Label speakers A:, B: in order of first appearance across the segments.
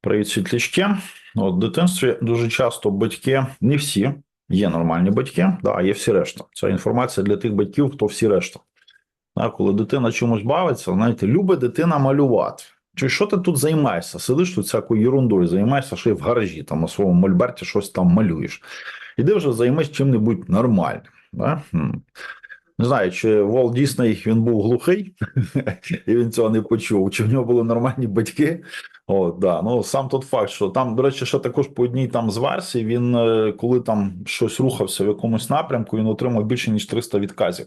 A: Привіт, світлячки. От, в дитинстві дуже часто батьки, не всі, є нормальні батьки, да, є всі решта. Це інформація для тих батьків, хто всі решта. Да, коли дитина чомусь бавиться, знаєте, любить дитина малювати. Чи що ти тут займаєшся? Сидиш тут всякою ерундою, займаєшся ще й в гаражі, там на своєму мольберті щось там малюєш. Іди вже займись чим-небудь нормальним. Да? Не знаю, чи Волт Дісней він був глухий, і він цього не почув. Чи в нього були нормальні батьки? О, да. Ну сам тот факт, що там, до речі, ще також по одній там з версій, він е, коли там щось рухався в якомусь напрямку, він отримав більше ніж 300 відказів.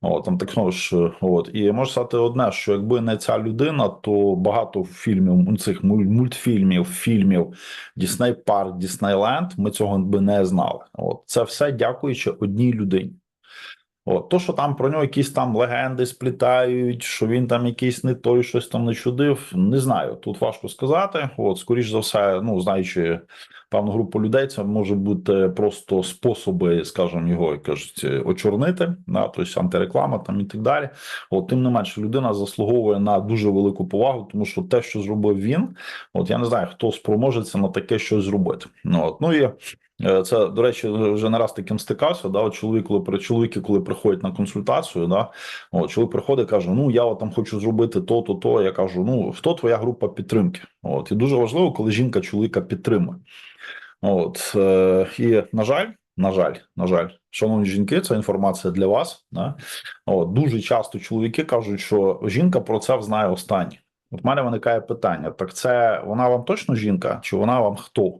A: О, там так знову ж, от і можу сказати одне, що якби не ця людина, то багато фільмів цих мультфільмів, фільмів Дісней Парк, Діснейленд, ми цього би не знали. От це все дякуючи одній людині. От, то, що там про нього якісь там легенди сплітають, що він там якийсь не той, щось там не чудив, не знаю. Тут важко сказати. От, скоріш за все, ну знаючи певну групу людей, це може бути просто способи, скажімо, його кажуть, очорнити, да, тобто антиреклама там і так далі. От, тим не менше, людина заслуговує на дуже велику повагу, тому що те, що зробив він, от я не знаю, хто спроможеться на таке щось зробити. Ну, от, ну і Це, до речі, вже не раз таким стикався. Да, чоловік, коли чоловіки, коли приходять на консультацію, да, от, чоловік приходить, каже: Ну я от там хочу зробити то, то, то. Я кажу: ну хто твоя група підтримки? От і дуже важливо, коли жінка чоловіка підтримує. От е, і на жаль, на жаль, на жаль, шановні жінки, це інформація для вас. Да? От дуже часто чоловіки кажуть, що жінка про це знає останнє. От в мене виникає питання: так це вона вам точно жінка, чи вона вам хто?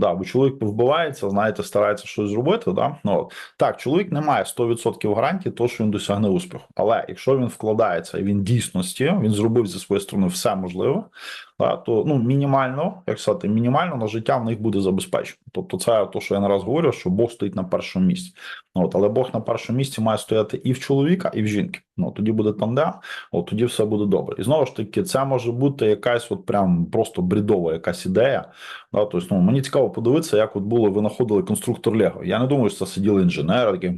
A: Да, бо чоловік вбивається, знаєте, старається щось зробити. Да? Ну. Так, чоловік не має 100% гарантії, того, що він досягне успіху. Але якщо він вкладається і він дійсності, він зробив зі своєї сторони все можливе, да, то ну, мінімально, як сказати, мінімально на життя в них буде забезпечено. Тобто, це те, що я не раз говорю, що Бог стоїть на першому місці. Ну, От, але Бог на першому місці має стояти і в чоловіка, і в жінки. Ну тоді буде тандем, от тоді все буде добре. І знову ж таки, це може бути якась, от прям просто бредова якась ідея. Да, тобто, ну, мені цікаво подивитися, як от було винаходили конструктор Лего. Я не думаю, що це сиділи інженери, такі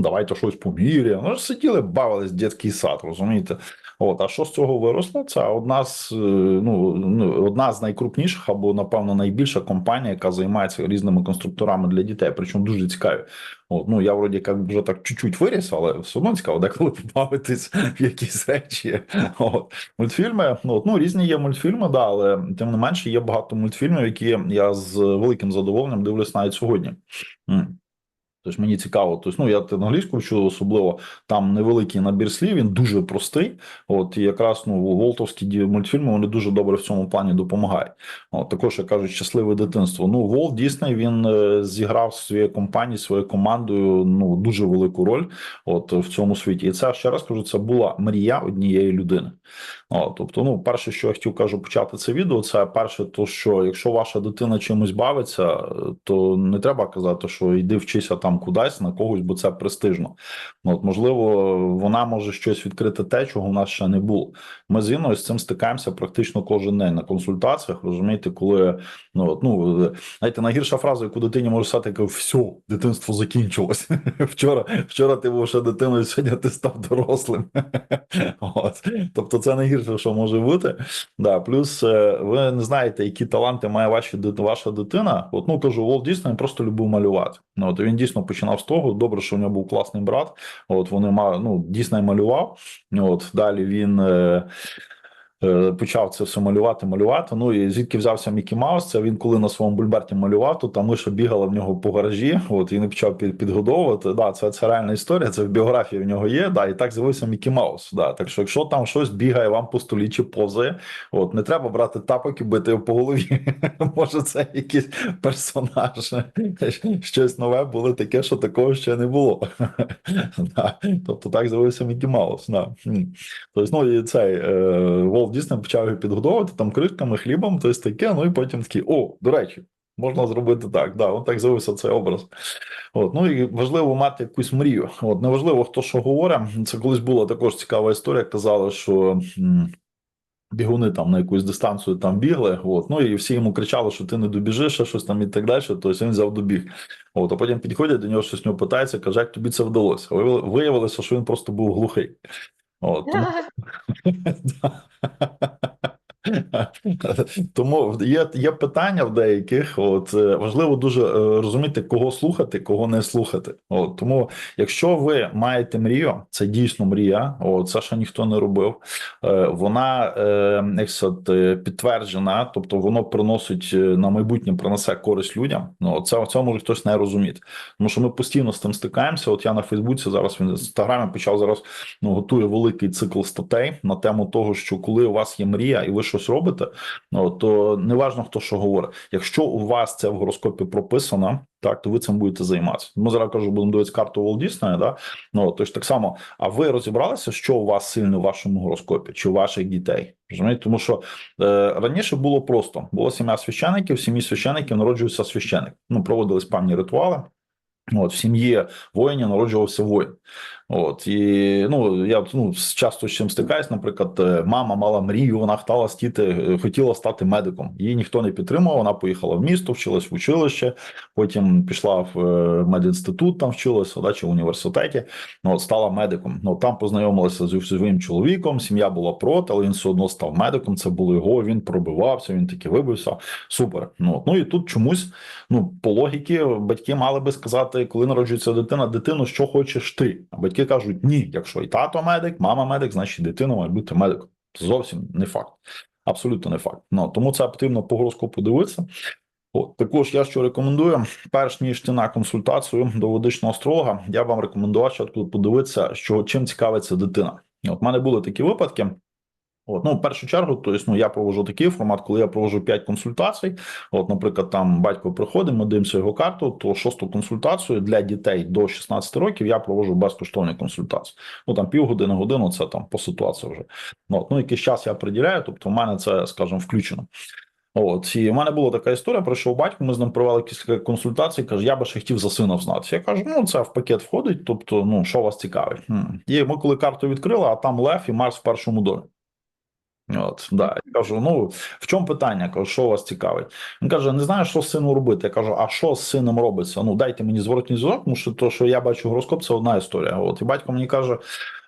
A: давайте щось поміряємо. Ну ж сиділи, бавились дитячий сад, розумієте? От, а що з цього виросло? Це одна з е, ну, ну одна з найкрупніших або напевно найбільша компанія, яка займається різними конструкторами для дітей. Причому дуже цікаві. От, ну я вроді як вже так чуть-чуть виріс, але все одно цікаво, деколи побавитись в якісь речі. От мультфільми, от, ну різні є мультфільми, да, але тим не менше є багато мультфільмів, які я з великим задоволенням дивлюсь навіть сьогодні. М. Тобто мені цікаво, тобто, ну я англійську вчу, особливо там невеликий набір слів, він дуже простий. От і якраз ну волтовські мультфільми вони дуже добре в цьому плані допомагають. От також як кажуть, щасливе дитинство. Ну, Волт Дісней він е, зіграв своєю компанією, своєю командою ну дуже велику роль. От в цьому світі, і це ще раз кажу, це була мрія однієї людини. От, тобто, ну, перше, що я хотів кажу, почати це відео, це перше, то що якщо ваша дитина чимось бавиться, е, то не треба казати, що йди вчися там кудись на когось, бо це престижно. Ну, От, можливо, вона може щось відкрити те, чого в нас ще не було. Ми з Інною з цим стикаємося практично кожен день на консультаціях. Розумієте, коли ну от, ну знаєте, найгірша фраза, яку дитині може сказати, яка все, дитинство закінчилось. Вчора, вчора ти був ще дитиною, сьогодні ти став дорослим. От. Тобто, це найгірше, що може бути. Да, плюс е, ви не знаєте, які таланти має ваші ваша дитина. От ну кажу, Волт дійсно він просто любив малювати. Ну от він дійсно починав з того. Добре, що в нього був класний брат. От вони ну дійсно малював. От далі він. Е, Почав це все малювати, малювати. Ну і звідки взявся Мікі Маус? Це він коли на своєму бульберті малював, то там миша бігала в нього по гаражі. От і він почав під, підгодовувати. Да, це, це реальна історія. Це в біографії в нього є. Да, і так з'явився Мікі Маус. Да, так що, якщо там щось бігає вам по столі чи повзає, от не треба брати тапок і бити його по голові. Може, це якийсь персонаж, щось нове було таке, що такого ще не було. Тобто так з'явився Мікі Маус. Тобто, ну і цей е, Волт Дісней почав його підгодовувати там кришками, хлібом, тобто таке. Ну і потім такий, о, до речі, можна зробити так. Да, от так з'явився цей образ. От, ну і важливо мати якусь мрію. От неважливо, хто що говорить. Це колись була також цікава історія. Казали, що. Бігуни там на якусь дистанцію там бігли, от ну і всі йому кричали, що ти не добіжиш, ще щось там і так далі. Тобто він взяв добіг. От, а потім підходять до нього, щось нього питається, каже, як тобі це вдалося. Виявилося, що він просто був глухий. От, тому... Є, є питання в деяких. От е, важливо дуже е, розуміти, кого слухати, кого не слухати. От тому, якщо ви маєте мрію, це дійсно мрія. От це ще ніхто не робив. Е, Вона як сказати, підтверджена, тобто воно приносить на майбутнє принесе користь людям. Ну це це може хтось не розуміти. Тому що ми постійно з тим стикаємося. От я на Фейсбуці зараз в інстаграмі почав зараз ну, готую великий цикл статей на тему того, що коли у вас є мрія і ви щось робите, ну, то неважно хто що говорить. Якщо у вас це в гороскопі прописано, так то ви цим будете займатися. Ми зараз кажу, будемо дивитися карту Disney, да? Ну тож так само. А ви розібралися, що у вас сильне в вашому гороскопі чи у ваших дітей? Розумієте? Тому що е, раніше було просто було сім'я священиків, в сім'ї священиків народжується священик. Ну проводились певні ритуали. От в сім'ї воїнів народжувався воїн. От і ну я ну часто з чим стикаюсь. Наприклад, е, мама мала мрію, вона хотіла стати, хотіла стати медиком. Її ніхто не підтримував. Вона поїхала в місто, вчилась в училище. Потім пішла в е, медінститут, там вчилася да, чи в університеті. Ну от стала медиком. Ну там познайомилася з своїм чоловіком. Сім'я була проти, але він все одно став медиком. Це було його. Він пробивався. Він таки вибився. Супер. Ну ну і тут чомусь, ну по логіки, батьки мали би сказати, коли народжується дитина, дитину, що хочеш ти. А батьки кажуть, ні, якщо і тато медик, мама медик, значить дитина має бути медиком. Зовсім не факт. Абсолютно не факт. Ну тому це потрібно по гороскопу дивитися. От також я що рекомендую, перш ніж ти на консультацію до водичного астролога, я вам рекомендував спочатку подивитися, що чим цікавиться дитина. От в мене були такі випадки. От, ну, в першу чергу, то есть, ну, я провожу такий формат, коли я провожу 5 консультацій. От, наприклад, там батько приходить, ми дивимося його карту, то шосту консультацію для дітей до 16 років я провожу безкоштовні консультації. Ну там півгодини, годину, це там по ситуації вже. От, ну, якийсь час я приділяю, тобто в мене це, скажімо, включено. От і в мене була така історія. Прийшов батько, ми з ним провели кілька консультацій. Каже, я би ще хотів за сина знатися. Я кажу, ну це в пакет входить. Тобто, ну що вас цікавить? І ми коли карту відкрили, а там Лев і Марс в першому домі. От, да. Я кажу: ну в чому питання? Кажу, що вас цікавить? Він каже: не знаю, що з сином робити. Я кажу, а що з сином робиться? Ну дайте мені зворотній зв'язок, тому що то, що я бачу гороскоп, це одна історія. От і батько мені каже: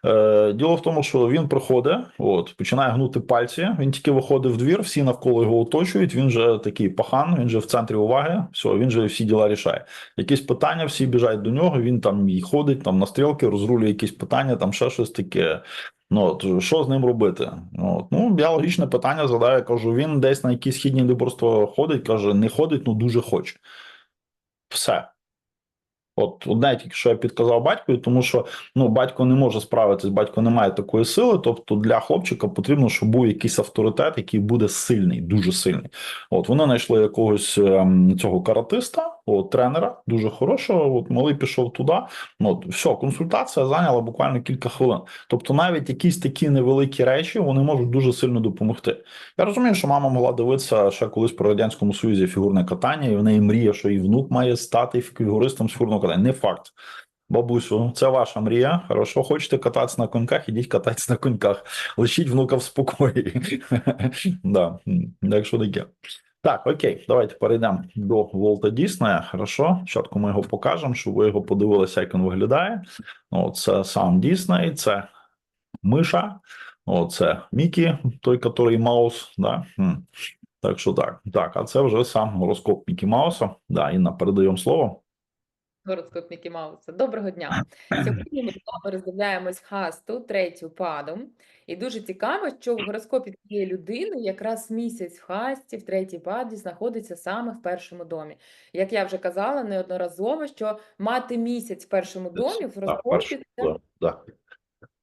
A: е, діло в тому, що він приходить, от починає гнути пальці. Він тільки виходить в двір, всі навколо його оточують. Він же такий пахан, він же в центрі уваги. Все, він же всі діла рішає. Якісь питання, всі біжать до нього. Він там і ходить там на стрілки, розрулює якісь питання, там ще щось таке. Ну от що з ним робити? От, ну я логічне питання задаю. Кажу, він десь на якісь східні ліборство ходить. каже, не ходить, ну дуже хоче. Все. От одне тільки що я підказав батькові, тому що ну батько не може справитись, батько не має такої сили. Тобто для хлопчика потрібно, щоб був якийсь авторитет, який буде сильний, дуже сильний. От вони знайшли якогось ем, цього каратиста, от, тренера, дуже хорошого. От малий пішов туди. Ну от, все, консультація зайняла буквально кілька хвилин. Тобто, навіть якісь такі невеликі речі вони можуть дуже сильно допомогти. Я розумію, що мама могла дивитися ще колись про радянському союзі фігурне катання, і в неї мріє, що і внук має стати фігуристом з фігурного катання. Не факт. Бабусю, це ваша мрія. Хорошо, хочете кататися на коньках, ідіть кататися на коньках. Лишіть внука в спокої. да, Якщо таке. Так, окей, давайте перейдемо до Волта Діснея. Хорошо, спочатку ми його покажемо, щоб ви його подивилися, як він виглядає. Ну, це сам Дісней, це Миша, О, це Мікі, той, який Маус. Да? Так що так. Так, а це вже сам гороскоп Мікі Мауса. Да, Інна, передаємо слово.
B: Гороскоп Мікі Мауса. Доброго дня. Сьогодні ми з вами роздивляємось хасту третю паду. І дуже цікаво, що в гороскопі цієї людини якраз місяць в хасті, в третій паді, знаходиться саме в першому домі. Як я вже казала неодноразово, що мати місяць в першому домі в гороскопі це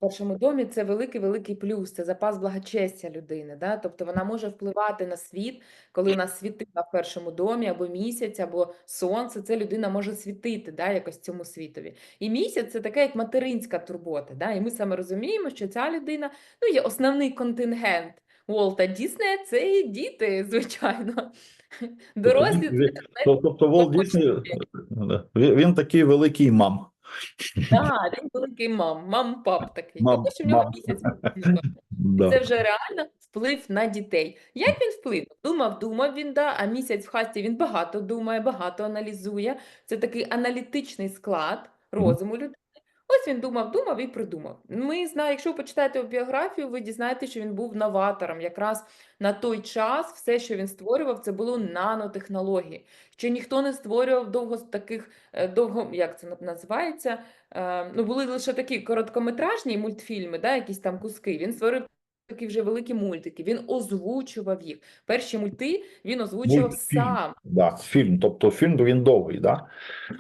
B: першому домі це великий великий плюс, це запас благочестя людини. Да? Тобто вона може впливати на світ, коли у нас світила в першому домі, або місяць, або сонце. Це людина може світити да, якось цьому світові. І місяць це така як материнська турбота. Да? І ми саме розуміємо, що ця людина ну, є основний контингент Уолта Діснея це і діти, звичайно. Дорослі це
A: Тобто Волт Дісней, він він такий великий мам.
B: Так, він великий мам, мам-пап такий.
A: Мам-
B: Тому що в нього
A: мам.
B: місяць.
A: Да.
B: Це вже реально вплив на дітей. Як він вплинув? Думав, думав він, да, а місяць в хасті він багато думає, багато аналізує. Це такий аналітичний склад розуму людини. Ось він думав, думав і придумав. Ми знаємо, якщо ви почитаєте біографію, ви дізнаєтеся, що він був новатором. Якраз на той час все, що він створював, це було нанотехнології. Ще ніхто не створював довго таких е, довго, як це називається? Е, Ну, були лише такі короткометражні мультфільми, да, якісь там куски. Він створив такі вже великі мультики. Він озвучував їх. Перші мульти він озвучував
A: Мультфільм.
B: сам.
A: Да, фільм. Тобто фільм він довгий, да?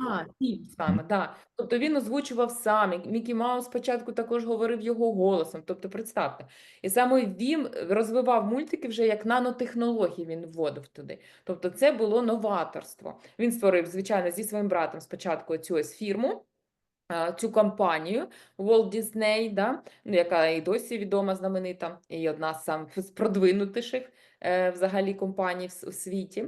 B: А, фільм саме, да. Тобто він озвучував сам. Мікі Маус спочатку також говорив його голосом. Тобто, представте. І саме він розвивав мультики вже як нанотехнології він вводив туди. Тобто, це було новаторство. Він створив, звичайно, зі своїм братом спочатку цю ось фірму. А, Цю компанію Walt Disney, да, ну, яка і досі відома, знаменита, і одна з самих з продвинутіших е, взагалі компаній в, у світі.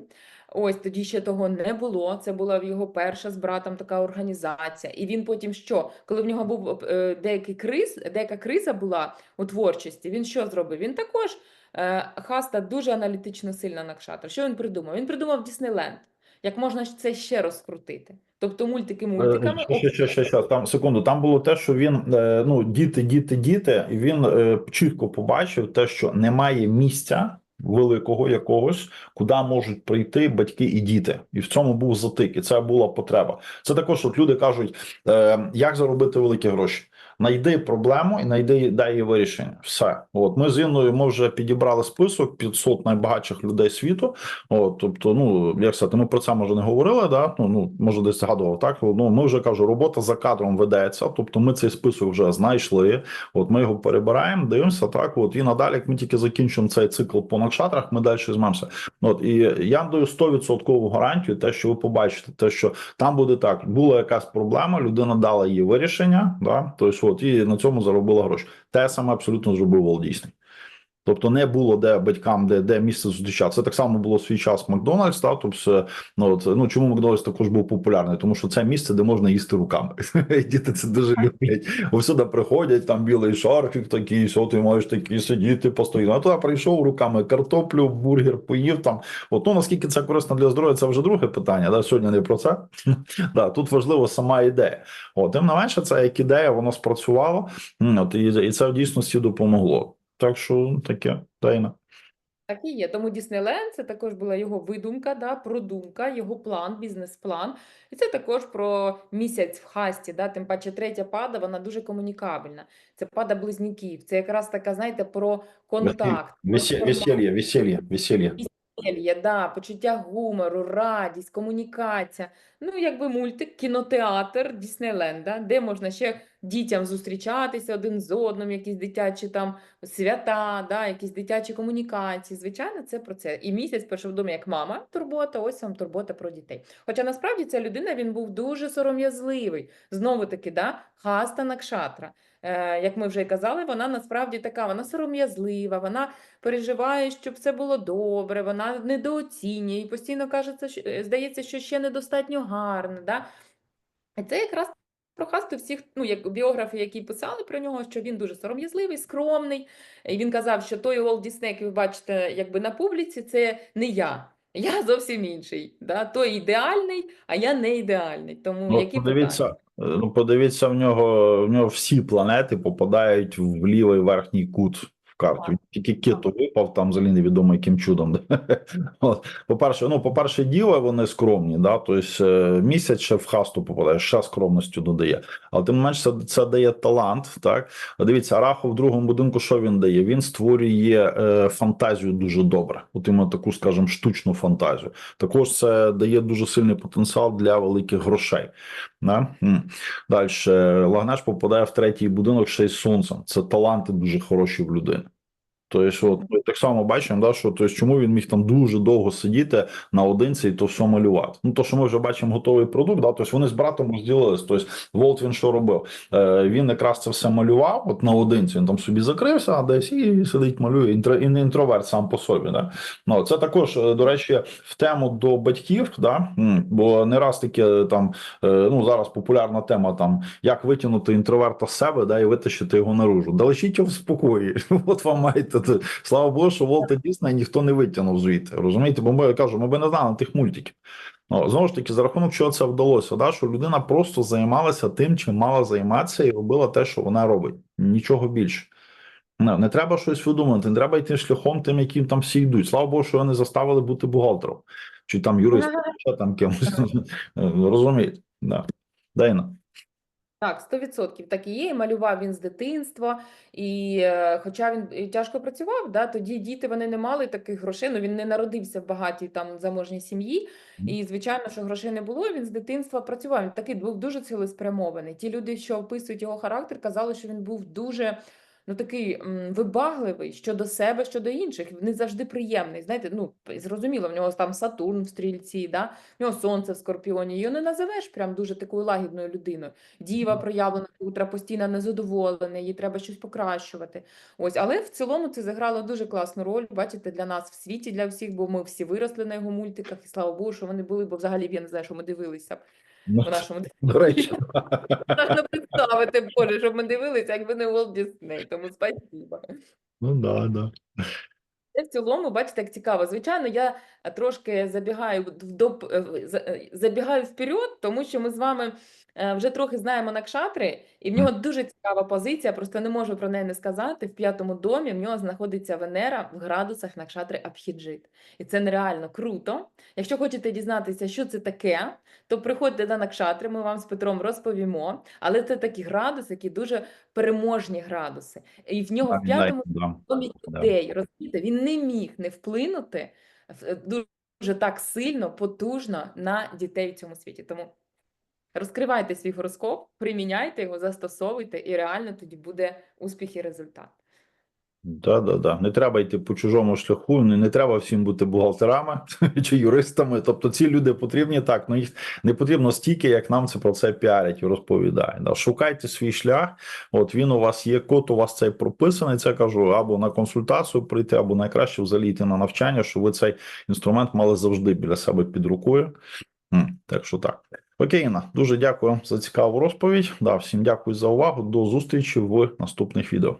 B: Ось тоді ще того не було. Це була його перша з братом така організація. І він потім що? Коли в нього був е, деякий криз, деяка криза була у творчості, він що зробив? Він також е, Хаста дуже аналітично сильно накшатор. Що він придумав? Він придумав Діснейленд. Як можна це ще розкрутити? Тобто мультики мультиками,
A: Е, Ще, ще, ще, ще, там секунду. Там було те, що він е, ну діти, діти, діти, і він е, чітко побачив те, що немає місця великого якогось, куди можуть прийти батьки і діти, і в цьому був затик, і це була потреба. Це також от люди кажуть, як заробити великі гроші. Найди проблему і найди дай її вирішення. Все, от ми з Інною ми вже підібрали список 500 найбагатших людей світу. От, тобто, ну як сказати, ми про це може не говорили. Да? Ну, ну може десь згадував так. Ну ми вже кажу, робота за кадром ведеться. Тобто, ми цей список вже знайшли. От ми його перебираємо, дивимося так. От і надалі, як ми тільки закінчимо цей цикл по накшатрах, ми далі візьмемося. От і я даю 100% гарантію, те, що ви побачите, те, що там буде так, була якась проблема, людина дала її вирішення, да, тобто, от, і на цьому заробила гроші. Те саме абсолютно зробив Disney. Тобто не було де батькам, де, де місце зустрічати. Це так само було в свій час Макдональдс. Та, тобто, ну, от, ну чому Макдональдс також був популярний? Тому що це місце, де можна їсти руками. Діти це дуже люблять. Всюди приходять, там білий шарфік такий, що ти маєш такий сидіти постійно. А туди прийшов руками картоплю, бургер поїв там. От, ну, наскільки це корисно для здоров'я, це вже друге питання. Да? Сьогодні не про це. да, тут важливо сама ідея. От, тим не менше, це як ідея, воно спрацювало. От, і, і це в дійсності допомогло. Так що таке тайна.
B: Так і є. Тому Діснейленд це також була його видумка, да, продумка, його план, бізнес-план. І це також про місяць в хасті. Да, тим паче третя пада, вона дуже комунікабельна. Це пада близнюків. Це якраз така, знаєте, про контакт.
A: Веселье,
B: контакт.
A: веселье, веселье, веселье.
B: Да, почуття гумору, радість, комунікація. Ну, якби мультик, кінотеатр Діснейленда, де можна ще дітям зустрічатися один з одним, якісь дитячі там свята, да, якісь дитячі комунікації. Звичайно, це про це. І місяць перший в домі як мама турбота, ось вам турбота про дітей. Хоча насправді ця людина він був дуже сором'язливий. Знову таки, да, хаста накшатра. Е, як ми вже й казали, вона насправді така, вона сором'язлива, вона переживає, щоб все було добре, вона недооцінює і постійно каже, е, здається, що ще недостатньо гарно. Да? І це якраз про Хасту всіх, ну, як біографи, які писали про нього, що він дуже сором'язливий, скромний. І він казав, що той Уолт Дісней, який ви бачите якби на публіці, це не я. Я зовсім інший. Да? Той ідеальний, а я не ідеальний. Тому
A: Ну,
B: які
A: подивіться,
B: питання?
A: е, ну подивіться в нього. В нього всі планети попадають в лівий верхній кут в карту.
B: Так.
A: Тільки киту випав там взагалі невідомо яким чудом. По-перше, ну по-перше, діла вони скромні, да. Тобто е, місяць ще в хасту попадає, ще скромністю додає. Але тим не менш, це, це дає талант. Так А дивіться, Арахо в другому будинку, що він дає? Він створює е, фантазію дуже добре. От іменно таку, скажімо, штучну фантазію. Також це дає дуже сильний потенціал для великих грошей. Да? Далі Лагнеш попадає в третій будинок ще й сонцем. Це таланти дуже хороші в людини. Тобто, от ми так само бачимо, да, що тобто, чому він міг там дуже довго сидіти наодинці і то все малювати. Ну то, що ми вже бачимо готовий продукт, да, тобто вони з братом розділились. Тобто, Волт він що робив? Е, він якраз це все малював от наодинці. Він там собі закрився, а десь і сидить, малює. Інтро, і не інтроверт сам по собі. Да? Ну, це також, е, до речі, в тему до батьків, да? Бо не раз таке там е, ну зараз популярна тема там як витягнути інтроверта з себе, да, і витащити його наружу. Да лишіть його в спокої. От вам маєте. Слава Богу, що Волта Дісней ніхто не витягнув звідти. Розумієте? Бо ми я кажу, ми би не знали тих мультиків. Ну, знову ж таки, за рахунок чого це вдалося, да? що людина просто займалася тим, чим мала займатися, і робила те, що вона робить. Нічого більше. Не, не треба щось видумувати, не треба йти шляхом тим, яким там всі йдуть. Слава Богу, що вони заставили бути бухгалтером, чи там юристом, чи там кимось. Розумієте? Да. Дайна.
B: Так, 100% так і є. І малював він з дитинства, і е, хоча він і тяжко працював, да, тоді діти вони не мали таких грошей. Ну він не народився в багатій там заможній сім'ї, і звичайно, що грошей не було. Він з дитинства працював. Він такий був дуже цілеспрямований. Ті люди, що описують його характер, казали, що він був дуже. Ну, такий м, вибагливий щодо себе, щодо інших. Він завжди приємний. Знаєте, ну зрозуміло, в нього там Сатурн в стрільці, да? в нього сонце в скорпіоні. Його не називеш прям дуже такою лагідною людиною. Діва проявлена утра постійно незадоволена, їй треба щось покращувати. Ось, але в цілому це заграло дуже класну роль. Бачите, для нас в світі, для всіх, бо ми всі виросли на його мультиках, і слава Богу, що вони були, бо взагалі я не знаю, що ми дивилися б
A: Ну,
B: нашому
A: До речі,
B: Можна представити, Боже, щоб ми дивилися, якби не Walt Disney, тому спасибо.
A: ну да, да.
B: Це в цілому, бачите, як цікаво. Звичайно, я трошки забігаю в доп, е, е, забігаю вперед, тому що ми з вами вже трохи знаємо Накшатри, і в нього дуже цікава позиція, просто не можу про неї не сказати. В п'ятому домі в нього знаходиться Венера в градусах Накшатри Абхіджит. І це нереально круто. Якщо хочете дізнатися, що це таке, то приходьте до Накшатри, ми вам з Петром розповімо. Але це такі градуси, які дуже переможні градуси. І в нього в п'ятому домі людей, розумієте, він не міг не вплинути е, дуже так сильно, потужно на дітей в цьому світі. Тому розкривайте свій гороскоп, приміняйте його, застосовуйте, і реально тоді буде успіх і результат.
A: Да, да, да. Не треба йти по чужому шляху, не, не треба всім бути бухгалтерами чи юристами. Тобто ці люди потрібні так, ну їх не потрібно стільки, як нам це про це піарять і розповідають. Да. Шукайте свій шлях. От він у вас є, код у вас цей прописаний. Це кажу, або на консультацію прийти, або найкраще взагалі йти на навчання, щоб ви цей інструмент мали завжди біля себе під рукою. Так що так. Окей, Інна, дуже дякую за цікаву розповідь. Да, всім дякую за увагу. До зустрічі в наступних відео.